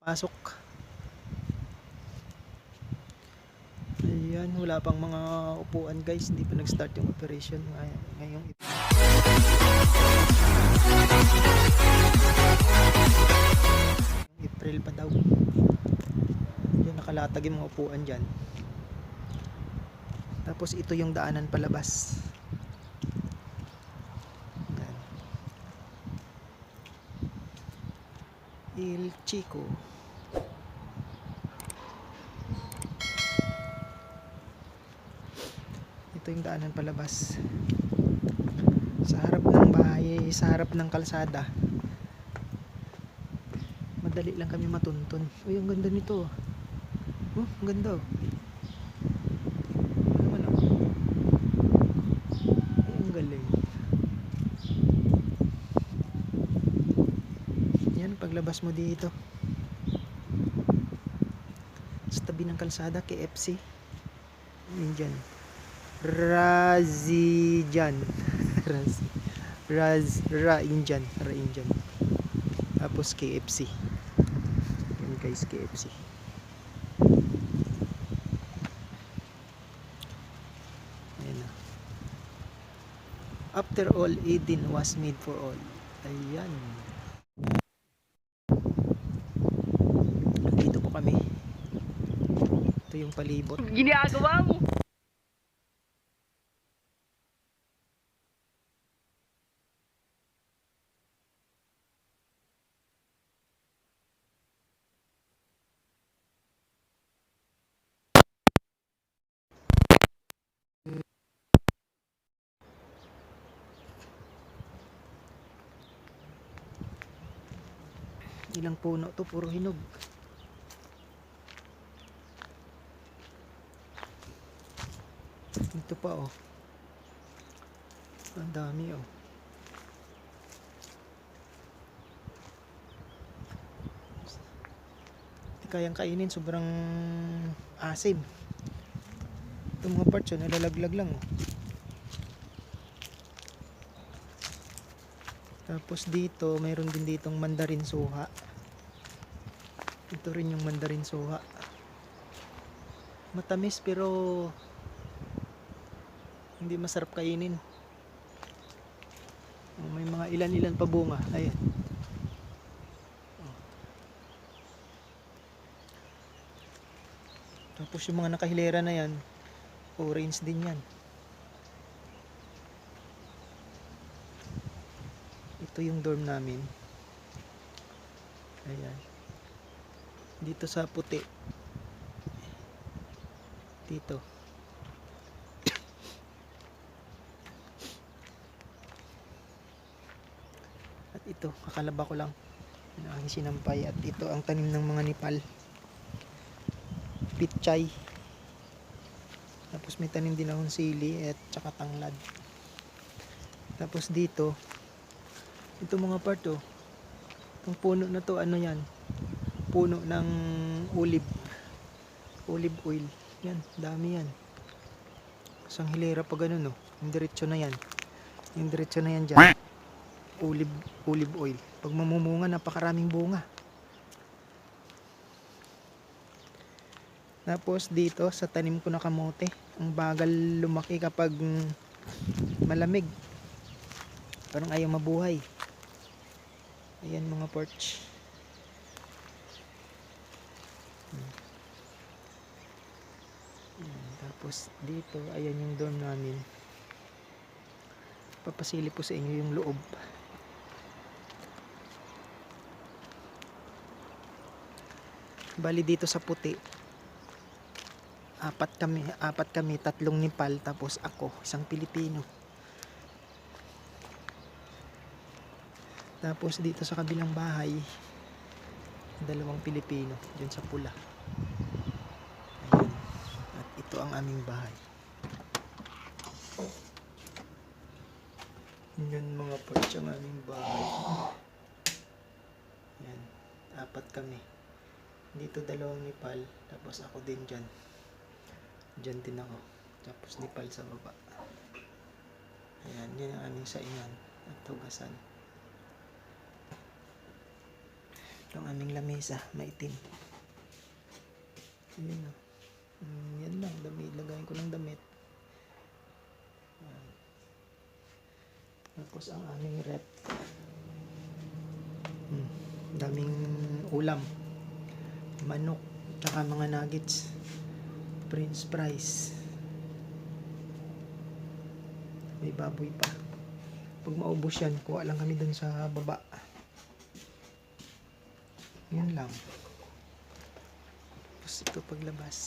Pasok. Ayan, wala pang mga upuan guys. Hindi pa nag-start yung operation ngay- ngayong April pa daw. Yan, nakalatag yung mga upuan dyan. Tapos ito yung daanan palabas. Yan. Il Chico. Ito yung daanan palabas. Sa harap ng bahay, sa harap ng kalsada. Madali lang kami matuntun. Uy, ang ganda nito. Oh, ang ganda. oh. Ano naman oh. Ay, ang galing. Yan, paglabas mo dito. Sa tabi ng kalsada, KFC. Yun dyan. Razijan. Raz. Raz. Ra Indian. Ra Indian. Tapos KFC. Yan guys, KFC. After all, Eden was made for all. Ayan. Dito po kami. Yung palibot. Ginagawa mo. Ilang puno to, puro hinog. Ito pa oh. Ang dami oh. Hindi kayang kainin, sobrang asim. Itong mga parts oh, nalalaglag lang oh. Tapos dito, mayroon din ditong mandarin suha. Ito rin yung mandarin suha. Matamis pero hindi masarap kainin. Oh, May mga ilan-ilan pa bunga. Ayan. Oh. Tapos yung mga nakahilera na yan, orange din yan. Ito yung dorm namin. Ayan. Dito sa puti. Dito. Ito, kakalaba ko lang. Ang aking sinampay. At ito ang tanim ng mga nipal. Pitchay. Tapos may tanim din akong sili at saka tanglad. Tapos dito, ito mga part oh. Itong puno na to, ano yan? Puno ng olive. Olive oil. Yan, dami yan. Isang hilera pa ganun oh. Yung diretso na yan. Yung diretso na yan dyan. Olive, olive oil. Pag mamumunga, napakaraming bunga. Tapos dito, sa tanim ko na kamote, ang bagal lumaki kapag malamig. Parang ayaw mabuhay. Ayan mga porch. Hmm. Ayan, tapos dito, ayan yung dorm namin. Papasili po sa inyo yung loob. Bali dito sa puti. Apat kami, apat kami, tatlong Nepal tapos ako, isang Pilipino. Tapos dito sa kabilang bahay, dalawang Pilipino, dyan sa pula. Ayan. At ito ang aming bahay. Yun mga parts ang aming bahay. Yan. Apat kami. Dito dalawang Nepal, tapos ako din dyan. Dyan din ako. Tapos Nepal sa baba. Ayan, yan ang aming saingan at tugasan. Ito ang aming lamesa, maitim. Ayun na. Mm, yan lang, damit. Lagayin ko ng damit. Tapos ang aming rep. Mm, daming ulam. Manok. Tsaka mga nuggets. French fries. May baboy pa. Pag maubos yan, kuha lang kami dun sa baba. Yun lang. Tapos ito paglabas.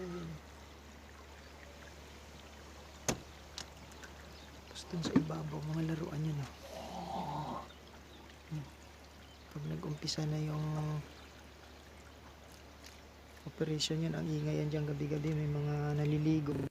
Ayun. Tapos dun sa ibabaw, mga laruan yun. Oh. Pag nag-umpisa na yung operation yun, ang ingay yan dyan gabi-gabi, may mga naliligo.